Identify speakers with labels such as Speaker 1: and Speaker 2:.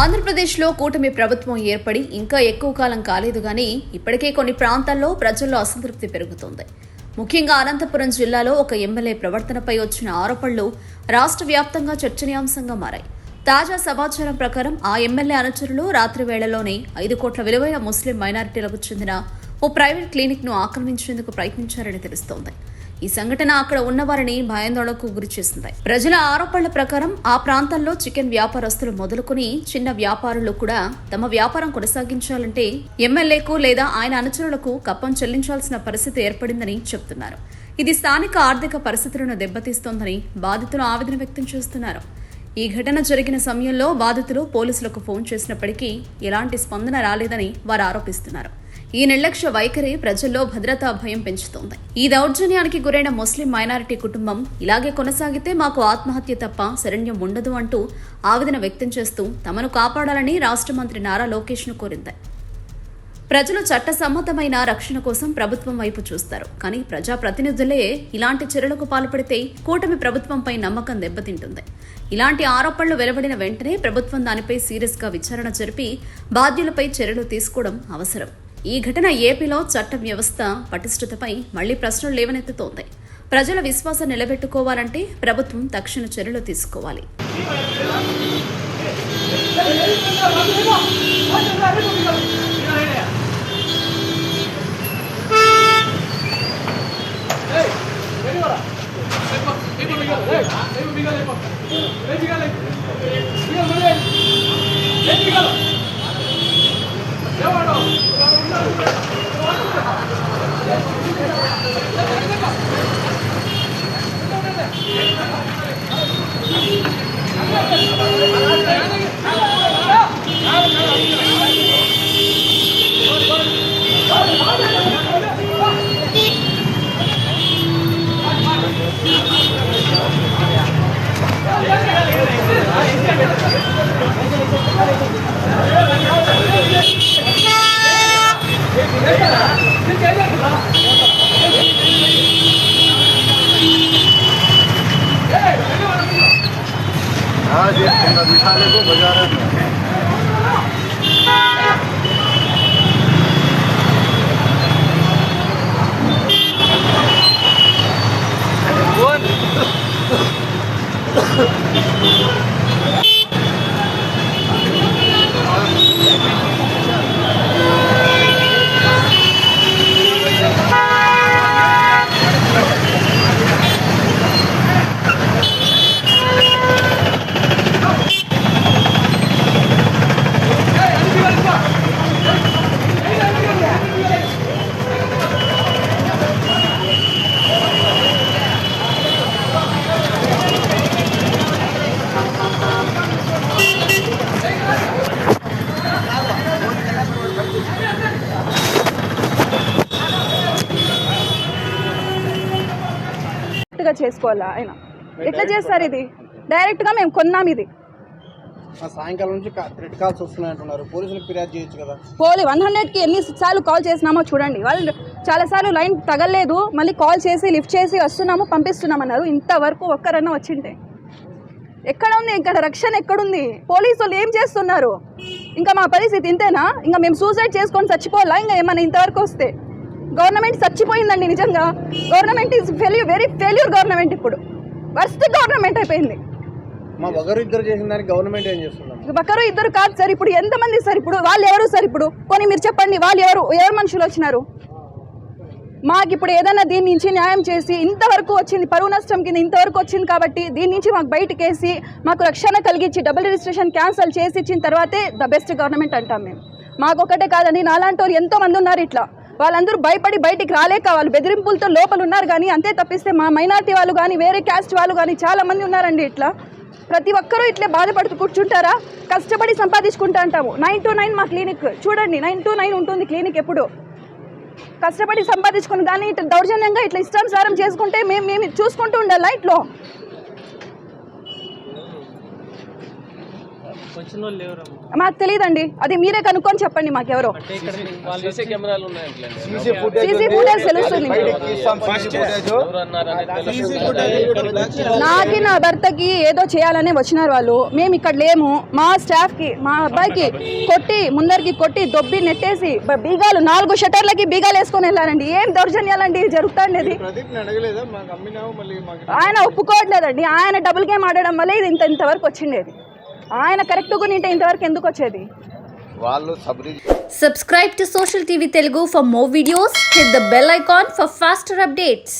Speaker 1: ఆంధ్రప్రదేశ్లో కూటమి ప్రభుత్వం ఏర్పడి ఇంకా ఎక్కువ కాలం కాలేదు కానీ ఇప్పటికే కొన్ని ప్రాంతాల్లో ప్రజల్లో అసంతృప్తి పెరుగుతోంది. ముఖ్యంగా అనంతపురం జిల్లాలో ఒక ఎమ్మెల్యే ప్రవర్తనపై వచ్చిన ఆరోపణలు రాష్ట్ర వ్యాప్తంగా చర్చనీయాంశంగా మారాయి. తాజా సమాచారం ప్రకారం ఆ ఎమ్మెల్యే అనుచరులు రాత్రి వేళలోనే ఐదు కోట్ల విలువైన ముస్లిం మైనారిటీలకు చెందిన ఓ ప్రైవేట్ క్లినిక్ను ఆక్రమించేందుకు ప్రయత్నించారని తెలుస్తోంది. ఈ సంఘటన అక్కడ ఉన్నవారిని భయాందోళనకు గురి చేసింది. ప్రజల ఆరోపణల ప్రకారం ఆ ప్రాంతంలో చికెన్ వ్యాపారస్తులు మొదలుకొని చిన్న వ్యాపారులు కూడా తమ వ్యాపారం కొనసాగించాలంటే ఎమ్మెల్యేకు లేదా ఆయన అనుచరులకు కప్పం చెల్లించాల్సిన పరిస్థితి ఏర్పడిందని చెబుతున్నారు ఇది స్థానిక ఆర్థిక పరిస్థితులను దెబ్బతీస్తోందని బాధితులు ఆవేదన వ్యక్తం చేస్తున్నారు. ఈ ఘటన జరిగిన సమయంలో బాధితులు పోలీసులకు ఫోన్ చేసినప్పటికీ ఎలాంటి స్పందన రాలేదని వారు ఆరోపిస్తున్నారు. ఈ నిర్లక్ష్య వైఖరి ప్రజల్లో భద్రతా భయం పెంచుతోంది. ఈ దౌర్జన్యానికి గురైన ముస్లిం మైనారిటీ కుటుంబం ఇలాగే కొనసాగితే మాకు ఆత్మహత్య తప్ప శరణ్యం ఉండదు అంటూ ఆవేదన వ్యక్తం చేస్తూ తమను కాపాడాలని రాష్ట్ర మంత్రి నారా లోకేష్ను కోరింది. ప్రజలు చట్టసమ్మతమైన రక్షణ కోసం ప్రభుత్వం వైపు చూస్తారు. కానీ ప్రజాప్రతినిధులే ఇలాంటి చర్యలకు పాల్పడితే కూటమి ప్రభుత్వంపై నమ్మకం దెబ్బతింటుంది. ఇలాంటి ఆరోపణలు వెలువడిన వెంటనే ప్రభుత్వం దానిపై సీరియస్గా విచారణ జరిపి బాధ్యులపై చర్యలు తీసుకోవడం అవసరం. ఈ ఘటన ఏపీలో చట్ట వ్యవస్థ పటిష్టతపై మళ్ళీ ప్రశ్నలు లేవనెత్తుతోంది. ప్రజల విశ్వాసం నిలబెట్టుకోవాలంటే ప్రభుత్వం తక్షణ చర్యలు తీసుకోవాలి.
Speaker 2: आज एक बिठाने को बाजार में
Speaker 3: డైరెక్ట్గా చేసుకోవాలా ఆయన? ఎట్లా చేస్తారు ఇది? డైరెక్ట్గా మేము కొన్నాం ఇది.
Speaker 2: సాయంకాలం నుంచి థ్రెడ్ కాల్స్ వస్తున్నాయి అంటున్నారు పోలీసులకు ఫిర్యాదు చేయొచ్చు కదా?
Speaker 3: పోలీ వన్ హండ్రెడ్కి ఎన్ని సార్లు కాల్ చేసినామో చూడండి. వాళ్ళు చాలాసార్లు లైన్ తగలేదు మళ్ళీ కాల్ చేసి లిఫ్ట్ చేసి వస్తున్నాము పంపిస్తున్నామన్నారు. ఇంతవరకు ఒక్కరన్నా వచ్చింటే. ఎక్కడ ఉంది? ఇక్కడ రక్షణ ఎక్కడుంది? పోలీసు వాళ్ళు ఏం చేస్తున్నారు? ఇంకా మా పరిస్థితి ఇంతేనా? ఇంకా మేము సూసైడ్ చేసుకొని చచ్చిపోవాలా? ఇంకా ఏమైనా ఇంతవరకు వస్తే? గవర్నమెంట్ చచ్చిపోయిందండి నిజంగా. Government is failure very failure government ఇప్పుడు. వర్స్ట్ గవర్నమెంట్ అయిపోయింది.
Speaker 2: మా ఒకరు ఇద్దరు చేసిన దానికి గవర్నమెంట్ ఏం చేస్తున్నాం
Speaker 3: ఒకరు ఇద్దరు కాదు సార్ ఇప్పుడు ఎంతమంది సార్ ఇప్పుడు వాళ్ళు ఎవరు సార్ ఇప్పుడు? కొని మీరు చెప్పండి వాళ్ళు ఎవరు ఎవరు మనుషులు వచ్చినారు? మాకు ఇప్పుడు ఏదైనా దీని నుంచి న్యాయం చేసి ఇంతవరకు వచ్చింది పరువు నష్టం కింద ఇంతవరకు వచ్చింది కాబట్టి దీని నుంచి మాకు బయటకేసి మాకు రక్షణ కలిగించి డబుల్ రిజిస్ట్రేషన్ క్యాన్సిల్ చేసి ఇచ్చిన తర్వాతే ద బెస్ట్ గవర్నమెంట్ అంటాం మేము. మాకు ఒకటే కాదండి నాలాంటి వాళ్ళు ఎంతో మంది ఉన్నారు ఇట్లా. వాళ్ళందరూ భయపడి బయటికి రాలేక వాళ్ళు బెదిరింపులతో లోపల ఉన్నారు కానీ అంతే తప్పిస్తే మా మైనార్టీ వాళ్ళు కానీ వేరే క్యాస్ట్ వాళ్ళు కానీ చాలామంది ఉన్నారండి ఇట్లా. ప్రతి ఒక్కరూ ఇట్లే బాధపడుతూ కూర్చుంటారా? కష్టపడి సంపాదించుకుంటా అంటాము. నైన్ టు నైన్ మా క్లినిక్ చూడండి నైన్ టు నైన్ ఉంటుంది క్లినిక్ ఎప్పుడు. కష్టపడి సంపాదించుకుని దాన్ని ఇట్లా దౌర్జన్యంగా ఇట్లా ఇష్టానుసారం చేసుకుంటే మేము మేము చూసుకుంటూ ఉండాలా ఇట్లో
Speaker 4: వచ్చిన వాళ్ళు ఎవరమ్మా
Speaker 3: మాకు తెలియదండి అది మీరే కనుక్కొని చెప్పండి మాకెవరో.
Speaker 2: సీసీ
Speaker 5: ఫుటేజ్
Speaker 3: తెలుస్తుంది. నాకి నా భర్తకి ఏదో చేయాలనే వచ్చినారు వాళ్ళు. మేము ఇక్కడ లేము. మా స్టాఫ్కి మా అబ్బాయికి కొట్టి ముందరికి కొట్టి దొబ్బి నెట్టేసి బీగాలు నాలుగు షటర్లకి బీగాలు వేసుకొని వెళ్ళారండి. ఏం దౌర్జన్యాలండి? జరుగుతాండేది. ఆయన ఒప్పుకోవట్లేదండి. ఆయన డబుల్ గేమ్ ఆడడం వల్ల ఇది ఇంత ఇంతవరకు వచ్చిండేది. ఆయన కరెక్ట్ గుంటే ఇంతవరకు ఎందుకు వచ్చేది?
Speaker 5: వాళ్ళు
Speaker 6: subscribe to social TV Telugu for more videos hit the bell icon for faster updates